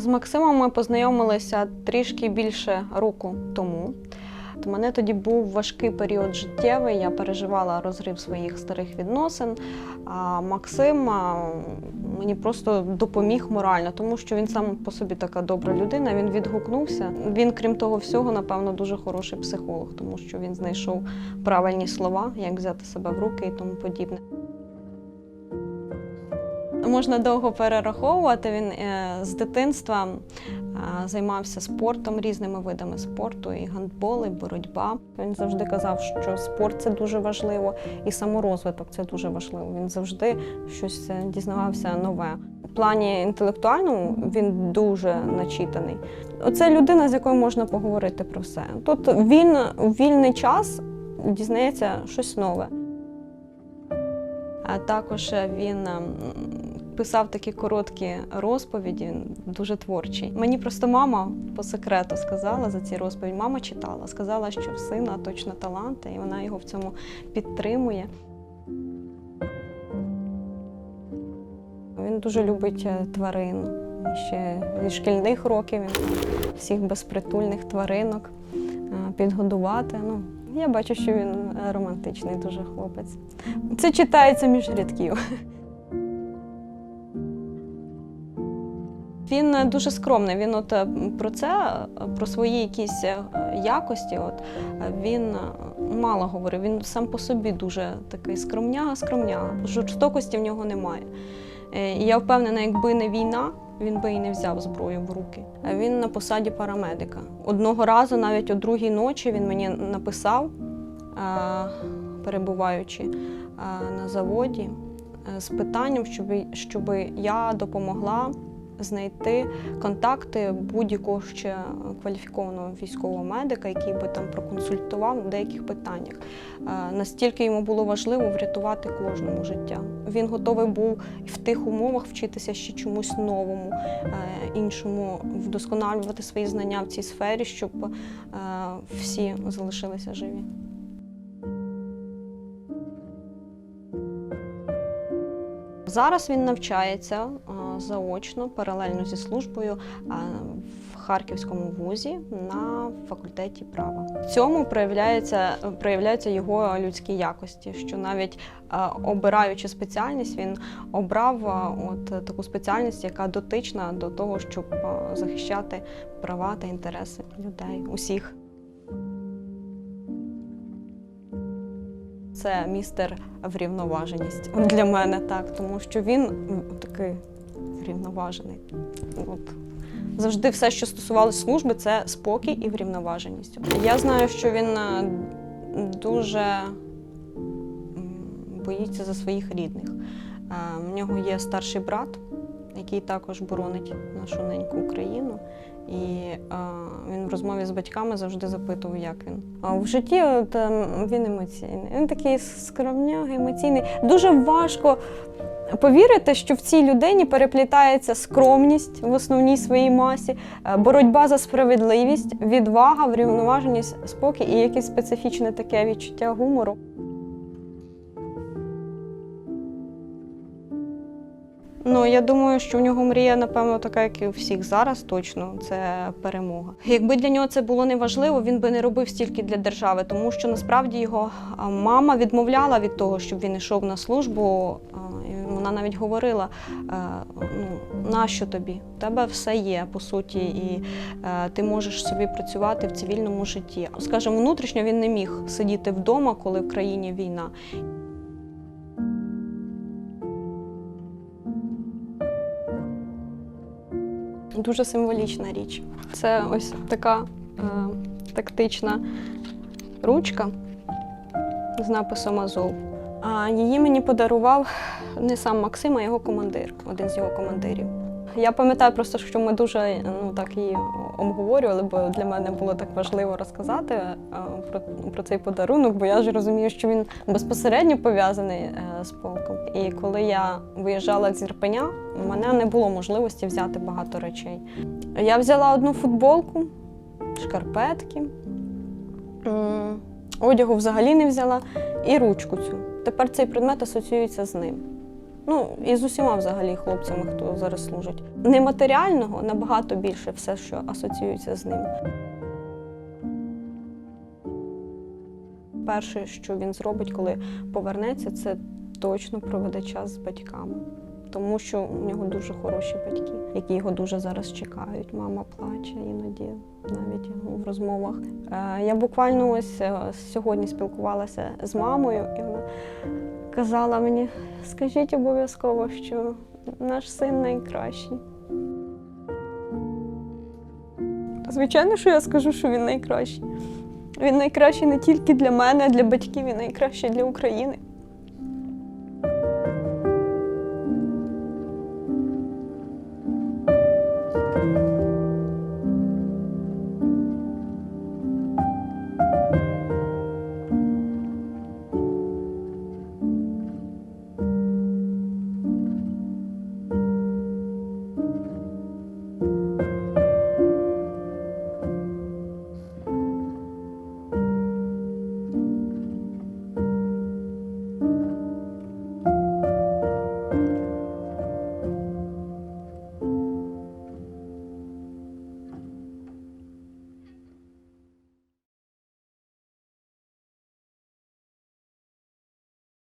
З Максимом ми познайомилися трішки більше року тому. У мене тоді був важкий період життєвий, я переживала розрив своїх старих відносин. А Максим мені просто допоміг морально, тому що він сам по собі така добра людина. Він відгукнувся. Він, крім того всього, напевно, дуже хороший психолог, тому що він знайшов правильні слова, як взяти себе в руки і тому подібне. Можна довго перераховувати. Він е, з дитинства е, займався спортом, різними видами спорту, і гандбол, і боротьба. Він завжди казав, що спорт це дуже важливо, і саморозвиток це дуже важливо. Він завжди щось е, дізнавався нове. У плані інтелектуальному він дуже начитаний. Оце людина, з якою можна поговорити про все. Тут він у вільний час дізнається щось нове. А також він писав такі короткі розповіді, дуже творчий. Мені просто мама по секрету сказала за ці розповіді. Мама читала, сказала, що в сина точно таланти, і вона його в цьому підтримує. Він дуже любить е, тварин. Ще зі шкільних років він всіх безпритульних тваринок е, підгодувати. Ну, я бачу, що він е, романтичний дуже хлопець. Це читається між рядків. Він е, дуже скромний. Він от е, про це, про свої якісь е, якості, от він мало говорив. Він сам по собі дуже такий скромняга, скромняга. Жорстокості в нього немає. І я впевнена, якби не війна, він би і не взяв зброю в руки. Він на посаді парамедика. Одного разу, навіть о другій ночі, він мені написав, перебуваючи на заводі, з питанням, щоб я допомогла знайти контакти будь-якого ще кваліфікованого військового медика, який би там проконсультував в деяких питаннях. Е, Настільки йому було важливо врятувати кожному життя. Він готовий був в тих умовах вчитися ще чомусь новому, е, іншому, вдосконалювати свої знання в цій сфері, щоб е, всі залишилися живі. Зараз він навчається заочно, паралельно зі службою в Харківському вузі на факультеті права. В цьому проявляється, проявляються його людські якості, що навіть обираючи спеціальність, він обрав от таку спеціальність, яка дотична до того, щоб захищати права та інтереси людей, усіх. Це містер врівноваженість для мене так, тому що він такий врівноважений. От. Завжди все, що стосувалося служби, це спокій і врівноваженість. Я знаю, що він е, дуже боїться за своїх рідних. У В нього є старший брат, який також боронить нашу неньку Україну. І е, він в розмові з батьками завжди запитував, як він. А в житті от, е, він емоційний. Він такий скромняк, емоційний. Дуже важко повірити, що в цій людині переплітається скромність в основній своїй масі, е, боротьба за справедливість, відвага, врівноваженість, спокій і якесь специфічне таке відчуття гумору. Ну, я думаю, що в нього мрія, напевно, така, як і у всіх зараз, точно це перемога. Якби для нього це було неважливо, він би не робив стільки для держави, тому що насправді його мама відмовляла від того, щоб він йшов на службу. Вона навіть говорила: е, ну, нащо тобі? У тебе все є, по суті, і е, ти можеш собі працювати в цивільному житті. Скажімо, внутрішньо він не міг сидіти вдома, коли в країні війна. Дуже символічна річ. Це ось така е, тактична ручка з написом Азов. А її мені подарував не сам Максим, а його командир, один з його командирів. Я пам'ятаю просто, що ми дуже ну, так її обговорювали, бо для мене було так важливо розказати е, про, про цей подарунок, бо я ж розумію, що він безпосередньо пов'язаний е, з полком. І коли я виїжджала з Ірпеня, у мене не було можливості взяти багато речей. Я взяла одну футболку, шкарпетки, одягу взагалі не взяла, і ручку цю. Тепер цей предмет асоціюється з ним. Ну і з усіма взагалі хлопцями, хто зараз служить. Нематеріального набагато більше все, що асоціюється з ним. Перше, що він зробить, коли повернеться, це точно проведе час з батьками. Тому що у нього дуже хороші батьки, які його дуже зараз чекають. Мама плаче іноді, навіть в розмовах. Е, Я буквально ось е, сьогодні спілкувалася з мамою, і вона казала мені: скажіть обов'язково, що наш син найкращий. Звичайно, що я скажу, що він найкращий. Він найкращий не тільки для мене, а для батьків, він найкращий для України.